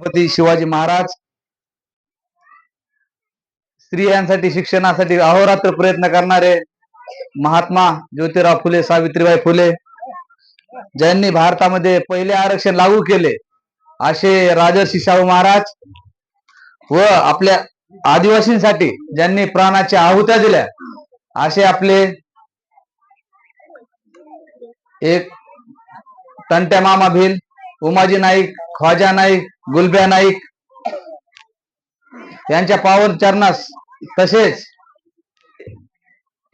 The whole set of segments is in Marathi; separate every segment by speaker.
Speaker 1: छत्रपती शिवाजी महाराज स्त्रियांसाठी शिक्षणासाठी अहोरात्र प्रयत्न करणारे महात्मा ज्योतिराव फुले सावित्रीबाई फुले ज्यांनी भारतामध्ये पहिले आरक्षण लागू केले असे राजर्षी शाहू महाराज व आपल्या आदिवासींसाठी ज्यांनी प्राणाच्या आहुत्या दिल्या असे आपले एक तंट्या मामा भिल उमाजी नाईक ख्वाजा नाईक गुलब्या नाईक यांच्या पावन चरणास तसेच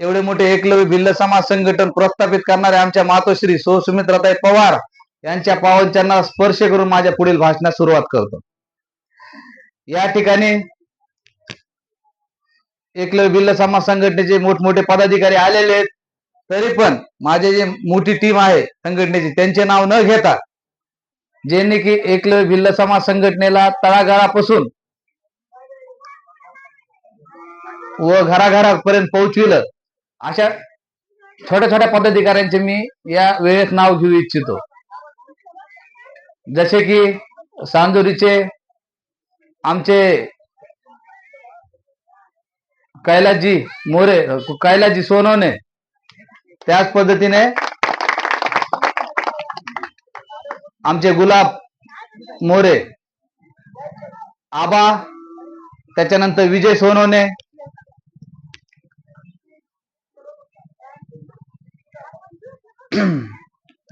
Speaker 1: एवढे मोठे एकलव्य भिल्ल समाज संघटन प्रस्थापित करणारे आमच्या मातोश्री सो सुमित्राताई पवार यांच्या पावन चरणाला स्पर्श करून माझ्या पुढील भाषणास सुरुवात करतो. या ठिकाणी एकलव्य भिल्ल समाज संघटनेचे मोठमोठे पदाधिकारी आलेले आहेत. तरी पण माझे जे मोठी टीम आहे संघटनेची त्यांचे नाव न घेता ज्यांनी की एकलव्य भिल्ल समाज संघटनेला तळागाळापासून व घराघरापर्यंत पोहोचविलं. अशा छोट्या छोट्या पदाधिकाऱ्यांचे मी या वेळेत नाव घेऊ इच्छितो. जसे की सांदुरीचे आमचे कैलासजी मोरे कैलासजी सोनवणे त्याच पद्धतीने आमचे गुलाब मोरे आबा त्याच्यानंतर विजय सोनवणे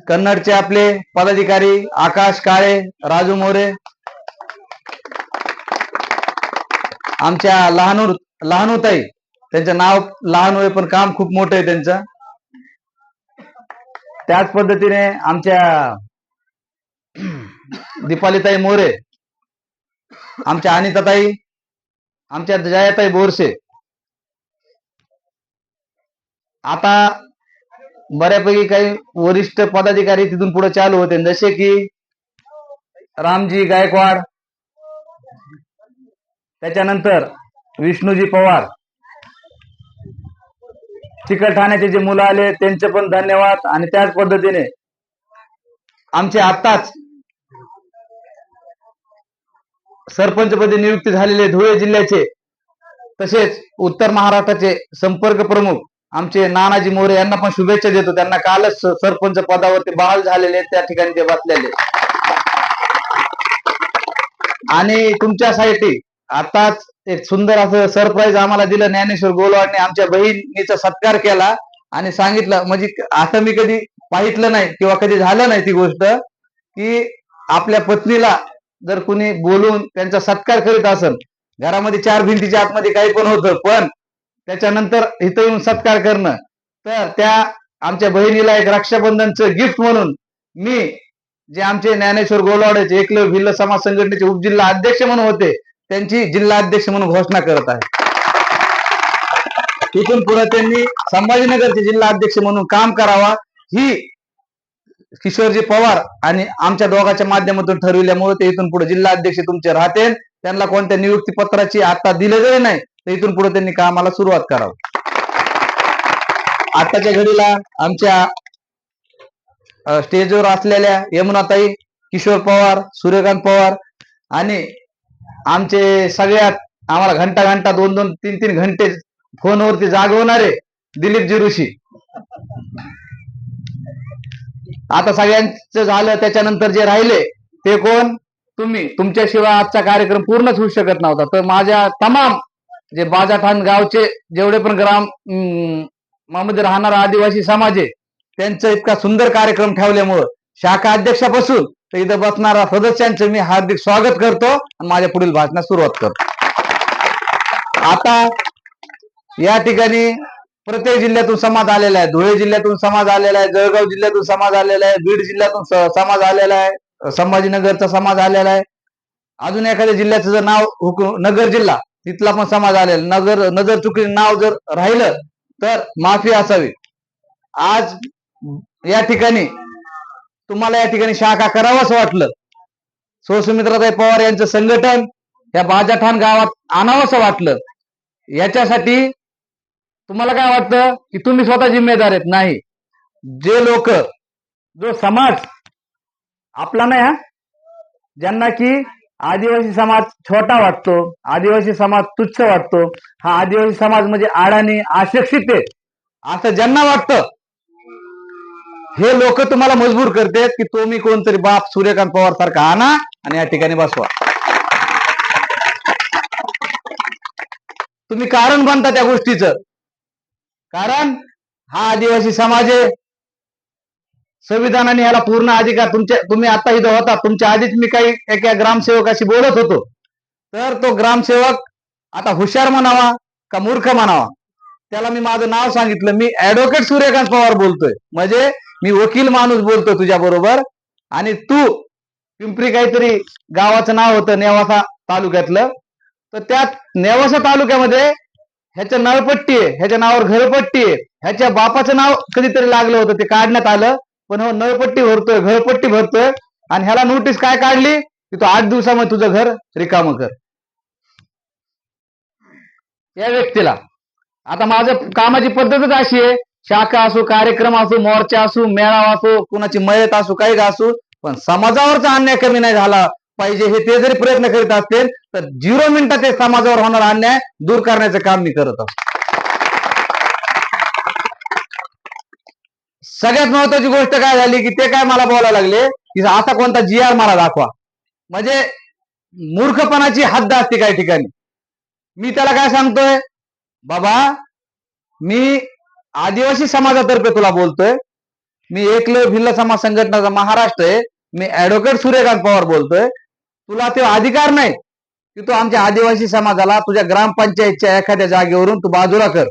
Speaker 1: कन्नडचे आपले पदाधिकारी आकाश काळे राजू मोरे आमच्या लहानूर लहानूताई त्यांचं नाव लहान होय पण काम खूप मोठं आहे त्यांचं. त्याच पद्धतीने आमच्या दीपालीताई मोरे आमच्या अनिताताई आमच्या जयाताई बोरसे. आता बऱ्यापैकी काही वरिष्ठ पदाधिकारी तिथून पुढे चालू होते जसे की रामजी गायकवाड त्याच्यानंतर विष्णूजी पवार. चिकलठाण्याचे जे मुलं आले त्यांचे पण धन्यवाद आणि त्याच पद्धतीने आमचे आत्ताच सरपंचपदी नियुक्ती झालेले धुळे जिल्ह्याचे तसेच उत्तर महाराष्ट्राचे संपर्क प्रमुख आमचे नानाजी मोरे यांना पण शुभेच्छा देतो. त्यांना कालच सरपंच पदावरती बहाल झालेले त्या ठिकाणी ते बसलेले आणि तुमच्यासाठी आताच एक सुंदर असं सरप्राईज आम्हाला दिलं. ज्ञानेश्वर गोलवाडने आमच्या बहिणीचा सत्कार केला आणि सांगितलं म्हणजे आता मी कधी पाहितलं नाही किंवा कधी झालं नाही ती गोष्ट की आपल्या पत्नीला जर कुणी बोलून त्यांचा सत्कार करीत असेल घरामध्ये चार भिंतीच्या आतमध्ये काही पण होतं पण त्याच्यानंतर इथं येऊन सत्कार करणं तर त्या आमच्या बहिणीला एक रक्षाबंधनचं गिफ्ट म्हणून मी जे आमचे ज्ञानेश्वर गोलवाडेचे एकलव्य भिल्ल समाज संघटनेचे उपजिल्हा अध्यक्ष म्हणून होते त्यांची जिल्हा अध्यक्ष म्हणून घोषणा करत आहे. तिथून पुढे त्यांनी संभाजीनगरचे जिल्हा अध्यक्ष म्हणून काम करावा ही किशोरजी पवार आणि आमच्या दोघांच्या माध्यमातून ठरविल्यामुळे ते इथून पुढे जिल्हा अध्यक्ष तुमचे राहतील त्यांना कोणत्या नियुक्ती पत्राची आता दिले जरी नाही तर इथून पुढे त्यांनी कामाला सुरुवात करावी. आताच्या घडीला आमच्या स्टेजवर असलेल्या यमुनाताई किशोर पवार सूर्यकांत पवार आणि आमचे सगळ्यात आम्हाला घंटा घंटा दोन दोन तीन तीन घंटे फोनवरती जागवणारे दिलीपजी ऋषी. आता सगळ्यांचं झालं त्याच्यानंतर जे राहिले ते कोण? तुम्ही. तुमच्याशिवाय आजचा कार्यक्रम पूर्णच होऊ शकत नव्हता. तर माझ्या तमाम जे बाजाठाण गावचे जेवढे पण ग्राममध्ये राहणारा आदिवासी समाज आहे त्यांचा इतका सुंदर कार्यक्रम ठेवल्यामुळं शाखा अध्यक्षापासून तर इथं बसणाऱ्या सदस्यांचं मी हार्दिक स्वागत करतो आणि माझ्या पुढील भाषणास सुरुवात करतो. आता या ठिकाणी प्रत्येक जिल्ह्यातून समाज आलेला आहे. धुळे जिल्ह्यातून समाज आलेला आहे. जळगाव जिल्ह्यातून समाज आलेला आहे. बीड जिल्ह्यातून समाज आलेला आहे. संभाजीनगरचा समाज आलेला आहे. अजून एखाद्या जिल्ह्याचं जर नाव हुकू नगर जिल्हा तिथला पण समाज आलेला. नगर नजर चुकी नाव जर राहिलं तर माफी असावी. आज या ठिकाणी तुम्हाला या ठिकाणी शाखा करावंच वाटलं. सोसुमित्राताई पवार यांचं संघटन या बाजाठाण गावात आणावंसं वाटलं. याच्यासाठी तुम्हाला काय वाटतं? की तुम्ही स्वतः जिम्मेदार आहेत? नाही. जे लोक जो समाज आपला नाही हा? ज्यांना की आदिवासी समाज छोटा वाटतो आदिवासी समाज तुच्छ वाटतो हा आदिवासी समाज म्हणजे आडाणी अशिक्षित आहे असं ज्यांना वाटतं. हे लोक तुम्हाला मजबूर करते की तुम्ही कोणतरी बाप सूर्यकांत पवार सारखा आणा आणि या ठिकाणी बसवा. तुम्ही कारण बनता त्या गोष्टीचं. कारण हा आदिवासी समाज आहे. संविधानाने याला पूर्ण अधिकार तुमच्या तुम्ही आता इथं होता. तुमच्या आधीच मी काही एका ग्रामसेवकाशी बोलत होतो. तर तो ग्रामसेवक आता हुशार म्हणावा का मूर्ख म्हणावा? त्याला मी माझं नाव सांगितलं. मी ऍडव्होकेट सूर्यकांत पवार बोलतोय. म्हणजे मी वकील माणूस बोलतो तुझ्या बरोबर. आणि तू पिंपरी काहीतरी गावाचं नाव होतं नेवासा तालुक्यातलं. तर त्यात नेवासा तालुक्यामध्ये ह्याच्या नळपट्टी आहे. ह्याच्या नावावर घरपट्टी आहे. ह्याच्या बापाचं नाव कधीतरी लागलं होतं ते काढण्यात आलं. पण हो नळपट्टी भरतोय घरपट्टी भरतोय. आणि ह्याला नोटीस काय काढली? की तू आठ दिवसामध्ये तुझं घर रिकाम कर. या व्यक्तीला. आता माझं कामाची पद्धतच अशी आहे. शाखा असो कार्यक्रम असो मोर्चा असो मेळावा असो कुणाची मयत असो काही असो पण समाजावरचा अन्याय कमी नाही झाला. पाहिजे हे ते जरी प्रयत्न करीत असतील तर झिरो मिनिटात ते समाजावर होणारा अन्याय दूर करण्याचं काम मी करत आहोत सगळ्यात महत्वाची गोष्ट काय झाली की ते काय मला बोलायला लागले की असा कोणता जी आर मला दाखवा. म्हणजे मूर्खपणाची हद्द असते काही ठिकाणी. मी त्याला काय सांगतोय? बाबा मी आदिवासी समाजातर्फे तुला बोलतोय. मी एकलव्य भिल्ल समाज संघटनाचा महाराष्ट्र आहे. मी ऍडव्होकेट सूर्यकांत पवार बोलतोय. तुला ते अधिकार नाही की तू आमच्या आदिवासी समाजाला तुझ्या ग्रामपंचायतच्या एखाद्या जागेवरून तू बाजूला कर.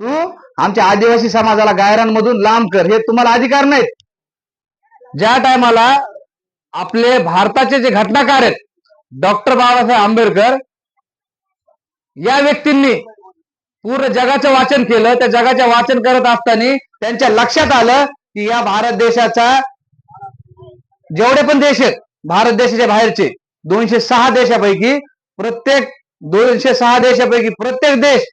Speaker 1: तू आमच्या आदिवासी समाजाला गायरांमधून लांब कर. हे तुम्हाला अधिकार नाहीत. ज्या टायमाला आपले भारताचे जे घटनाकार आहेत डॉक्टर बाबासाहेब आंबेडकर या व्यक्तींनी पूर्ण जगाचं वाचन केलं. त्या जगाचं वाचन करत असताना त्यांच्या लक्षात आलं की या भारत देशाचा जेवढे पण देश आहेत भारत देशाच्या बाहेरचे दोनशे सहा देशापैकी प्रत्येक दोनशे सहा देशापैकी प्रत्येक देश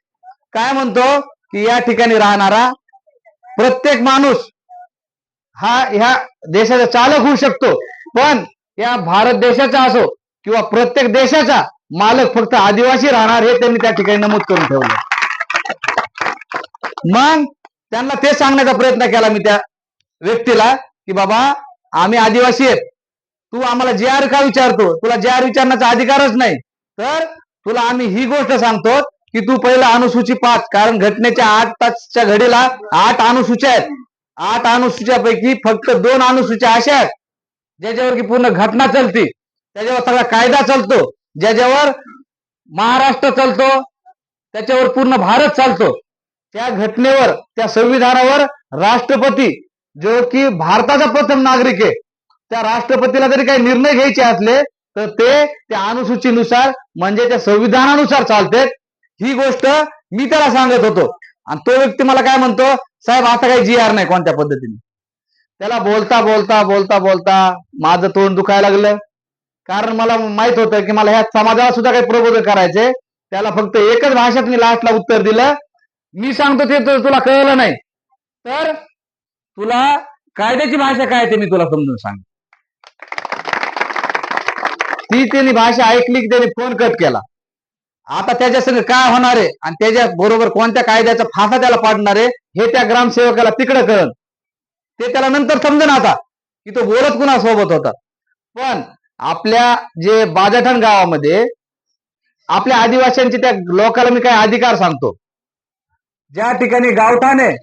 Speaker 1: काय म्हणतो की या ठिकाणी राहणारा प्रत्येक माणूस हा ह्या देशाचा चालक होऊ शकतो. पण या भारत देशाचा असो किंवा प्रत्येक देशाचा मालक फक्त आदिवासी राहणार हे त्यांनी त्या ठिकाणी नमूद करून ठेवलं. मग त्यांना ते सांगण्याचा प्रयत्न केला मी त्या व्यक्तीला की बाबा आम्ही आदिवासी आहेत. तू आम्हाला जे आर का विचारतो तुला जे आर विचारण्याचा अधिकारच नाही. तर तुला आम्ही ही गोष्ट सांगतो की तू पहिला अनुसूची पाच कारण घटनेच्या आठ तासच्या घडीला आठ अनुसूच्या आहेत. आठ अनुसूच्यापैकी फक्त दोन अनुसूच्या अशा आहेत ज्याच्यावर की पूर्ण घटना चलती. त्याच्यावर सगळा कायदा चालतो ज्याच्यावर महाराष्ट्र चालतो त्याच्यावर पूर्ण भारत चालतो. त्या घटनेवर त्या संविधानावर राष्ट्रपती जो की भारताचा प्रथम नागरिक आहे त्या राष्ट्रपतीला जरी काही निर्णय घ्यायचे असले तर ते त्या अनुसूचीनुसार म्हणजे त्या संविधानानुसार चालते ही गोष्ट मी त्याला सांगत होतो. आणि तो व्यक्ती मला काय म्हणतो साहेब आता काही जी आर नाही कोणत्या पद्धतीने. त्याला बोलता बोलता बोलता बोलता माझं तोंड दुखायला लागलं. कारण मला माहीत होतं की मला ह्या समाजाला सुद्धा काही प्रबोधन करायचे त्याला फक्त एकच भाषेत मी लास्टला उत्तर दिलं. मी सांगतो ते तर तुला कळलं नाही. तर तुला कायद्याची भाषा काय ते मी तुला समजून सांग ती त्यांनी भाषा ऐकली की त्यांनी फोन कट केला. आता त्याच्या संग काय होणार आहे? आणि त्याच्या बरोबर कोणत्या कायद्याचा फासा त्याला पाडणार आहे? हे त्या ग्रामसेवकाला तिकडं कळण ते त्याला नंतर समजेन आता की तो बोलत कुणासोबत होता. पण आपल्या जे बाजाठण गावामध्ये आपल्या आदिवासींचे त्या लोकांना मी काय अधिकार सांगतो? ज्या ठिकाणी गावठाण आहे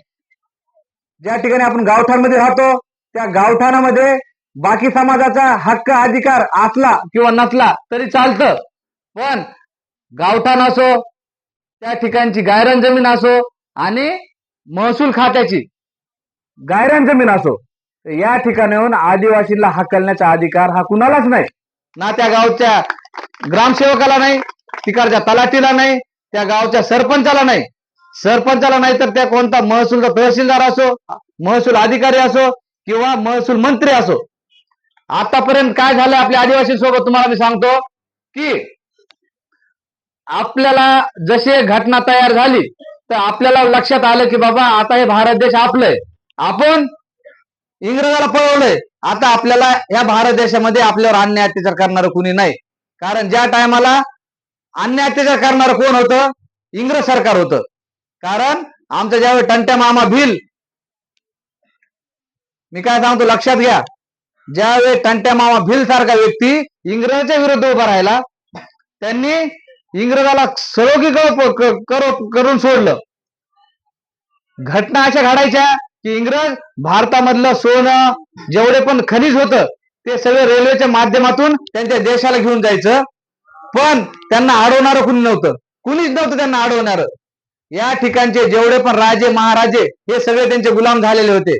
Speaker 1: ज्या ठिकाणी आपण गावठाणमध्ये राहतो त्या गावठाणामध्ये बाकी समाजाचा हक्क अधिकार असला किंवा नसला तरी चालतं. पण गावठाण असो त्या ठिकाणची गायरान जमीन असो आणि महसूल खात्याची गायरान जमीन असो या ठिकाणाहून आदिवासीला हकलण्याचा अधिकार हा कुणालाच नाही. ना त्या गावच्या ग्रामसेवकाला नाही तिकडच्या तलाठीला नाही त्या गावच्या सरपंचाला नाही. सरपंचाला नाही तर त्या कोणता महसूलचा तहसीलदार असो महसूल अधिकारी असो किंवा महसूल मंत्री असो. आतापर्यंत काय झालं आपल्या आदिवासी सोबत तुम्हाला मी सांगतो की आपल्याला जशी घटना तयार झाली तर आपल्याला लक्षात आलं की बाबा आता हे भारत देश आपलंय. आपण इंग्रजाला पळवलंय. आता आपल्याला या भारत देशामध्ये आपल्यावर अन्याय अत्याचार करणारं कुणी नाही. कारण ज्या टायमाला अन्य अत्याचार करणार कोण होतं? इंग्रज सरकार होतं. कारण आमचं ज्यावेळी टंट्या मामा भिल मी काय सांगतो लक्षात घ्या. ज्यावेळी टंट्या मामा भिल सारखा व्यक्ती इंग्रजाच्या विरुद्ध उभा राहिला त्यांनी इंग्रजाला सरोगी करून सोडलं. घटना अशा घडायच्या की इंग्रज भारतामधलं सोनं जेवढे पण खनिज होतं ते सगळे रेल्वेच्या माध्यमातून त्यांच्या देशाला घेऊन जायचं. पण त्यांना अडवणारं कुणी नव्हतं. कुणीच नव्हतं त्यांना अडवणारं. या ठिकाणचे जेवढे पण राजे महाराजे हे सगळे त्यांचे गुलाम झालेले होते.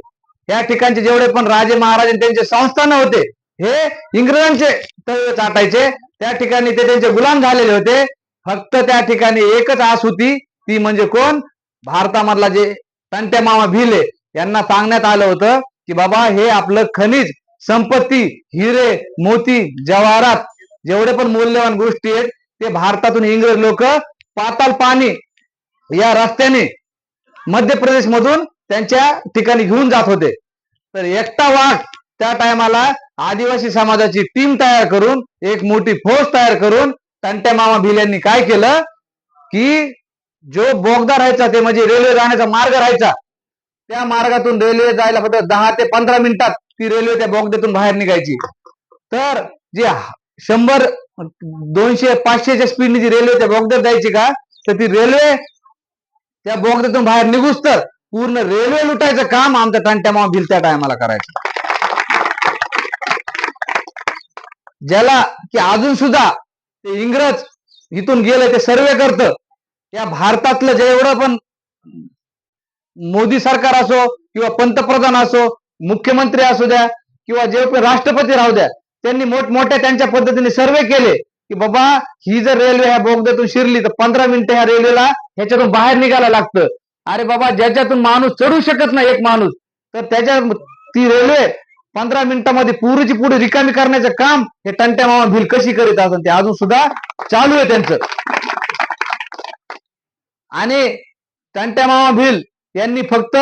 Speaker 1: या ठिकाणचे जेवढे पण राजे महाराज त्यांचे संस्थान होते हे इंग्रजांचे तळवे चाटायचे. त्या ठिकाणी ते त्यांचे गुलाम झालेले होते. फक्त त्या ठिकाणी एकच आस होती ती म्हणजे कोण? भारतामधला जे तंट्या मामा भिले यांना सांगण्यात आलं होतं की बाबा हे आपलं खनिज संपत्ती हिरे मोती जवाहरात जेवढे पण मूल्यवान गोष्टी आहेत ते भारतातून इंग्रज लोक पाताल पाणी या रस्त्याने मध्य प्रदेश मधून त्यांच्या ठिकाणी घेऊन जात होते. तर एकटा वाघ त्या टायमाला आदिवासी समाजाची टीम तयार करून एक मोठी फौज तयार करून तंट्या मामा भिल यांनी काय केलं? की जो बोगदा राहायचा ते म्हणजे रेल्वे जाण्याचा मार्ग राहायचा. त्या मार्गातून रेल्वे जायला फक्त दहा ते पंधरा मिनिटात ती रेल्वे त्या बोगद्यातून बाहेर निघायची. तर जे शंभर दोनशे पाचशेच्या स्पीडने जी रेल्वे त्या बोगद्यात जायची का तर ती रेल्वे त्या बोगद्यातून बाहेर निघूच तर पूर्ण रेल्वे लुटायचं काम आमच्या टंट्या बिल त्या टायमाला करायचं. ज्याला की अजून सुद्धा ते इंग्रज इथून गेले ते सर्वे करत. या भारतातलं जेवढं पण मोदी सरकार असो किंवा पंतप्रधान असो मुख्यमंत्री असू द्या किंवा जे पण राष्ट्रपती राहू द्या त्यांनी मोठमोठ्या त्यांच्या पद्धतीने सर्वे केले की बाबा ही जर रेल्वे ह्या बोगद्यातून शिरली तर पंधरा मिनिटं ह्या रेल्वेला ह्याच्यातून बाहेर निघायला लागतं. अरे बाबा ज्याच्यातून माणूस चढू शकत नाही एक माणूस. तर त्याच्या ती रेल्वे पंधरा मिनिटांमध्ये पुरीची पुढे रिकामी करण्याचं काम हे टंट्या मामा भिल कशी करीत असं ते अजून सुद्धा चालू आहे त्यांचं. आणि टंट्या मामा भिल यांनी फक्त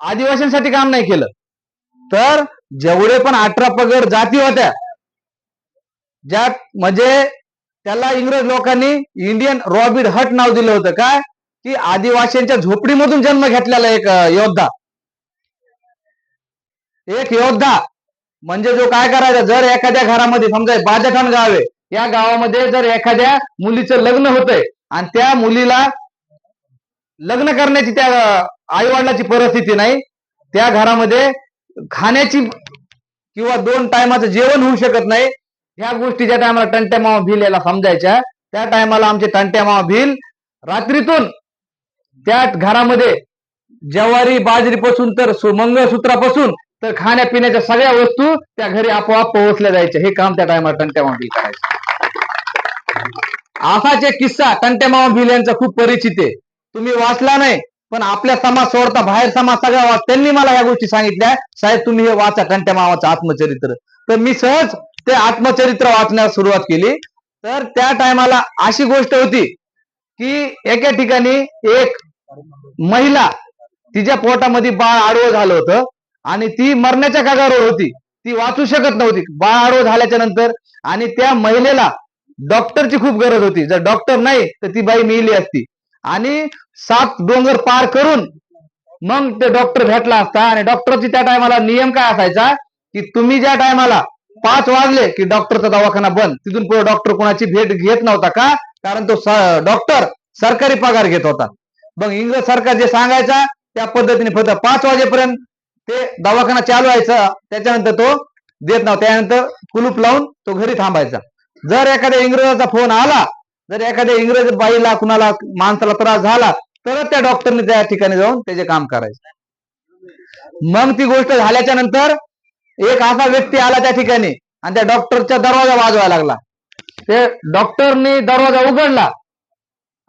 Speaker 1: आदिवासींसाठी काम नाही केलं. तर जेवढे पण अठरा पगड जाती होत्या ज्यात म्हणजे त्याला इंग्रज लोकांनी इंडियन रॉबिड हट नाव दिलं होतं. काय? की आदिवासींच्या झोपडीमधून जन्म घेतलेला एक योद्धा. एक योद्धा म्हणजे जो काय करायचा? जर एखाद्या घरामध्ये समजा बाजाठाण गाव आहे या गावामध्ये जर एखाद्या मुलीचं लग्न होतंय आणि त्या मुलीला लग्न करण्याची त्या आईवडिलाची परिस्थिती नाही त्या घरामध्ये खाण्याची किंवा दोन टायमाचं जेवण होऊ शकत नाही ह्या गोष्टी ज्या टायमाला टंट्या मामा भिल याला समजायच्या त्या टायमाला आमचे टंट्या मामा भिल रात्रीतून त्या घरामध्ये ज्वारी बाजरीपासून तर मंगळसूत्रापासून तर खाण्यापिण्याच्या सगळ्या वस्तू त्या घरी आपोआप पोहोचल्या जायच्या. हे काम त्या टायमाला टंट्या मामा भिल करायचं. असाच एक किस्सा टंट्या मामा भिल यांचा खूप परिचित आहे. तुम्ही वाचला नाही पण आपल्या समाज सोडता बाहेर समाज सगळा वाच त्यांनी मला या गोष्टी सांगितल्या. साहेब तुम्ही हे वाचा टंट्या मामाचं आत्मचरित्र. तर मी सहज ते आत्मचरित्र वाचण्यास सुरुवात केली. तर त्या टायमाला अशी गोष्ट होती की एका ठिकाणी एक महिला तिच्या पोटामध्ये बाळ आडवं झालं होतं आणि ती मरण्याच्या कागावर होती. ती वाचू शकत नव्हती. बाळ आडवं झाल्याच्यानंतर आणि त्या महिलेला डॉक्टरची खूप गरज होती. जर डॉक्टर नाही तर ती बाई मिळली असती. आणि सात डोंगर पार करून मग ते डॉक्टर भेटला असता आणि डॉक्टरची त्या टायमाला नियम काय असायचा? की तुम्ही ज्या टायमाला पाच वाजले की डॉक्टरचा दवाखाना बंद तिथून पुढे डॉक्टर कोणाची भेट घेत नव्हता का? कारण तो डॉक्टर सरकारी पगार घेत होता. मग इंग्रज सरकार जे सांगायचा त्या पद्धतीने फक्त पाच वाजेपर्यंत ते दवाखाना चालू व्हायचा. त्याच्यानंतर तो देत नव्हता. त्यानंतर कुलूप लावून तो घरी थांबायचा. जर एखाद्या इंग्रजाचा फोन आला जर एखाद्या इंग्रज बाईला कुणाला माणसाला त्रास झाला तरच त्या डॉक्टरने त्या ठिकाणी जाऊन त्याचे काम करायचे. मग ती गोष्ट झाल्याच्यानंतर एक असा व्यक्ती आला त्या ठिकाणी आणि त्या डॉक्टरचा दरवाजा वाजवायला लागला. ते डॉक्टरने दरवाजा उघडला.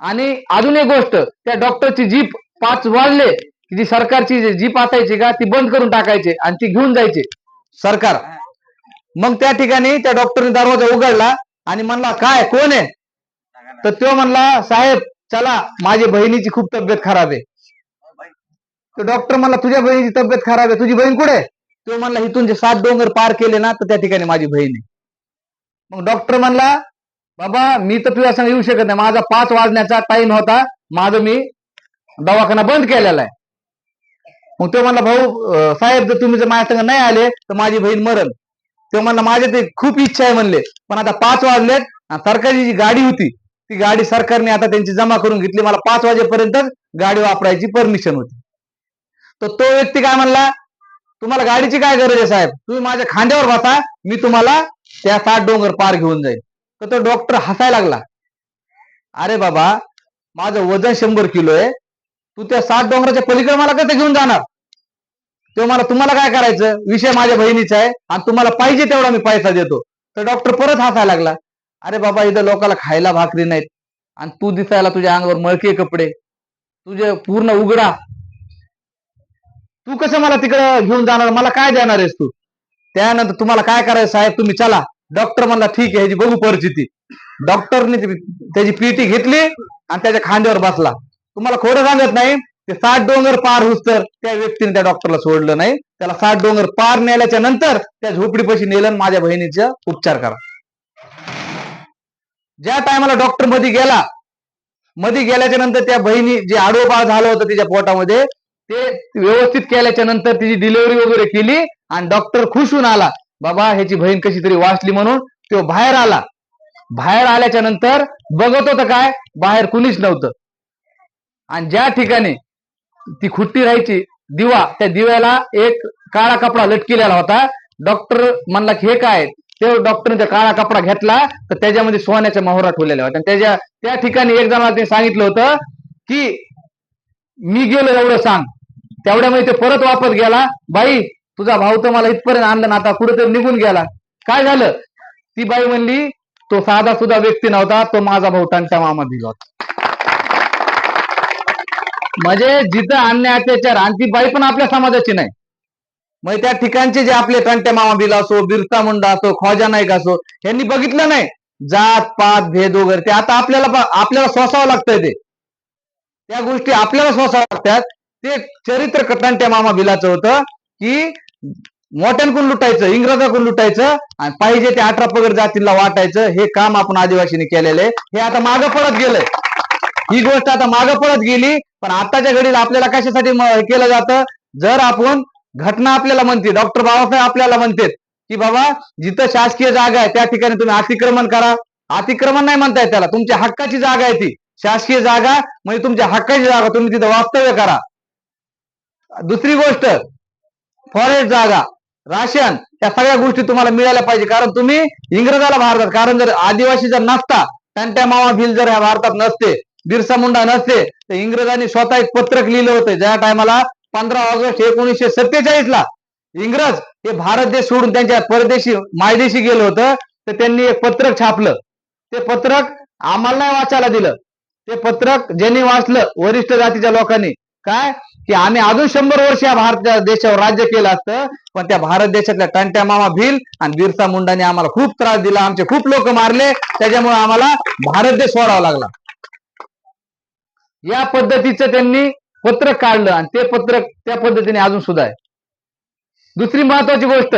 Speaker 1: आणि अजून एक गोष्ट त्या डॉक्टरची जीप पाच वाढले की जी सरकारची जीप असायची का ती बंद करून टाकायची आणि ती घेऊन जायची. सरकार. मग त्या ठिकाणी त्या डॉक्टरने दरवाजा उघडला आणि म्हणला काय कोण आहे? तर तो म्हणला साहेब चला माझी बहिणीची खूप तब्येत खराब आहे. तो डॉक्टर म्हणला तुझ्या बहिणीची तब्येत खराब आहे तुझी बहीण कुठे तो म्हणला इथून जे सात डोंगर पार केले ना तर त्या ठिकाणी माझी बहीण आहे. मग डॉक्टर म्हणला बाबा मी तर तुझ्या संग येऊ शकत नाही. माझा पाच वाजण्याचा टाइम होता. माझं मी दवाखाना बंद केलेला आहे. मग तो म्हणला भाऊ साहेब जर तुम्ही जर माझ्या संग नाही आले तर माझी बहीण मरण तो म्हणला माझे ते खूप इच्छा आहे म्हणले. पण आता पाच वाजलेत सरकारची जी गाडी होती ती गाडी सरकारने आता त्यांची जमा करून घेतली. मला पाच वाजेपर्यंत गाडी वापरायची परमिशन होती. तर तो व्यक्ती काय म्हणला तुम्हाला गाडीची काय गरज आहे साहेब? तुम्ही माझ्या खांद्यावर बसा मी तुम्हाला त्या सात डोंगर पार घेऊन जाईल तर तो डॉक्टर हसायला लागला. अरे बाबा माझं वजन शंभर किलो आहे. तू त्या सात डोंगराच्या पलीकडे मला कसं घेऊन जाणार? तो मला तुम्हाला काय करायचं? विषय माझ्या बहिणीचा आहे आणि तुम्हाला पाहिजे तेवढा मी पैसा देतो. तर डॉक्टर परत हसायला लागला. अरे बाबा इथं लोकांना खायला भाकरी नाहीत. आणि तू दिसायला तुझ्या अंगावर मळके कपडे. तुझे पूर्ण उघडा. तू कसं मला तिकडे घेऊन जाणार? मला काय देणार आहेस तू? त्यानंतर तुम्हाला काय करायचं साहेब? तुम्ही चला. डॉक्टर म्हणला ठीक आहे ह्याची बघू परिस्थिती. डॉक्टरने त्याची पीटी घेतली आणि त्याच्या खांद्यावर बसला. तुम्हाला खोडं सांगत नाही ते सात डोंगर पार होस तर त्या व्यक्तीने त्या डॉक्टरला सोडलं नाही. त्याला सात डोंगर पार नेल्याच्या नंतर त्या झोपडीपाशी नेलं माझ्या बहिणीचा उपचार करा. ज्या टायमाला डॉक्टरमध्ये गेला मध्ये गेल्याच्यानंतर त्या बहिणी जे आडोबाळ झालं होतं तिच्या पोटामध्ये ते व्यवस्थित केल्याच्यानंतर तिची डिलिव्हरी वगैरे केली आणि डॉक्टर खुश होऊन आला. बाबा ह्याची बहीण कशी तरी वाचली म्हणून तो बाहेर आला. बाहेर आल्याच्यानंतर बघत होतं काय? बाहेर कुणीच नव्हतं. आणि ज्या ठिकाणी ती खुट्टी राहायची दिवा त्या दिव्याला एक काळा कपडा लटकिलेला होता. डॉक्टर म्हणला की हे काय? ते डॉक्टरने त्या काळा कपडा घेतला तर त्याच्यामध्ये सोन्याच्या मोहरा ठेवलेल्या होत्या. आणि त्याच्या त्या ठिकाणी एक जणाला ते सांगितलं होतं की मी गेलो एवढं सांग. तेवढ्यामध्ये ते परत वापस गेला. बाई तुझा भाऊ तर मला इथपर्यंत आणलं ना आता कुठेतरी निघून गेला. काय झालं? ती बाई म्हणली तो साधा सुद्धा व्यक्ती नव्हता तो माझा भाऊ टंटा मामा दिला होता. म्हणजे जिथं अन्याय अत्याचार आणि ती बाई पण आपल्या समाजाची नाही. मग त्या ठिकाणचे जे आपले टंट्या मामा दिला असो बिरसा मुंडा असो ख्वाजा नाईक असो यांनी बघितलं नाही. जात पात भेद वगैरे ते आता आपल्याला आपल्याला सोसावं लागतंय ते. त्या गोष्टी आपल्याला सोसाव्या लागतात. ते चरित्र तंट्या मामा बिलाचं होतं की मोठ्यांकडून लुटायचं इंग्रजाकडून लुटायचं आणि पाहिजे ते अठरा पगड जातीला वाटायचं हे काम आपण आदिवासींनी केलेलं आहे. हे आता मागं पडत गेलंय. ही गोष्ट आता मागं पडत गेली पण आताच्या घडीला आपल्याला कशासाठी केलं जातं? जर आपण घटना आपल्याला म्हणते डॉक्टर बाबासाहेब आपल्याला म्हणतात की बाबा जिथं शासकीय जागा आहे त्या ठिकाणी तुम्ही अतिक्रमण करा. अतिक्रमण नाही म्हणताय त्याला तुमच्या हक्काची जागा आहे ती. शासकीय जागा म्हणजे तुमच्या हक्काची जागा तुम्ही तिथं वास्तव्य करा. दुसरी गोष्ट फॉरेस्ट जागा राशन या सगळ्या गोष्टी तुम्हाला मिळायला पाहिजे. कारण तुम्ही इंग्रजाला भारतात कारण जर आदिवासी जर नसता त्यांच्या मावा भिल जर ह्या भारतात नसते बिरसा मुंडा नसते तर इंग्रजांनी स्वतः एक पत्रक लिहिलं होतं. ज्या टायमाला पंधरा ऑगस्ट एकोणीसशे सत्तेचाळीस ला इंग्रज हे भारत देश सोडून त्यांच्या परदेशी मायदेशी गेलं होतं तर त्यांनी एक पत्रक छापलं. ते पत्रक आम्हाला नाही वाचायला दिलं. ते पत्रक ज्यांनी वाचलं वरिष्ठ जातीच्या लोकांनी. काय? की आम्ही अजून शंभर वर्ष या भारत देशावर राज्य केलं असतं पण त्या भारत देशातल्या टंट्या मामा भिल आणि बिरसा मुंडाने आम्हाला खूप त्रास दिला. आमचे खूप लोक मारले. त्याच्यामुळे आम्हाला भारत देश सोडावा लागला. या पद्धतीचं त्यांनी पत्रक काढलं आणि ते पत्रक त्या पद्धतीने अजून सुद्धा आहे दुसरी महत्वाची गोष्ट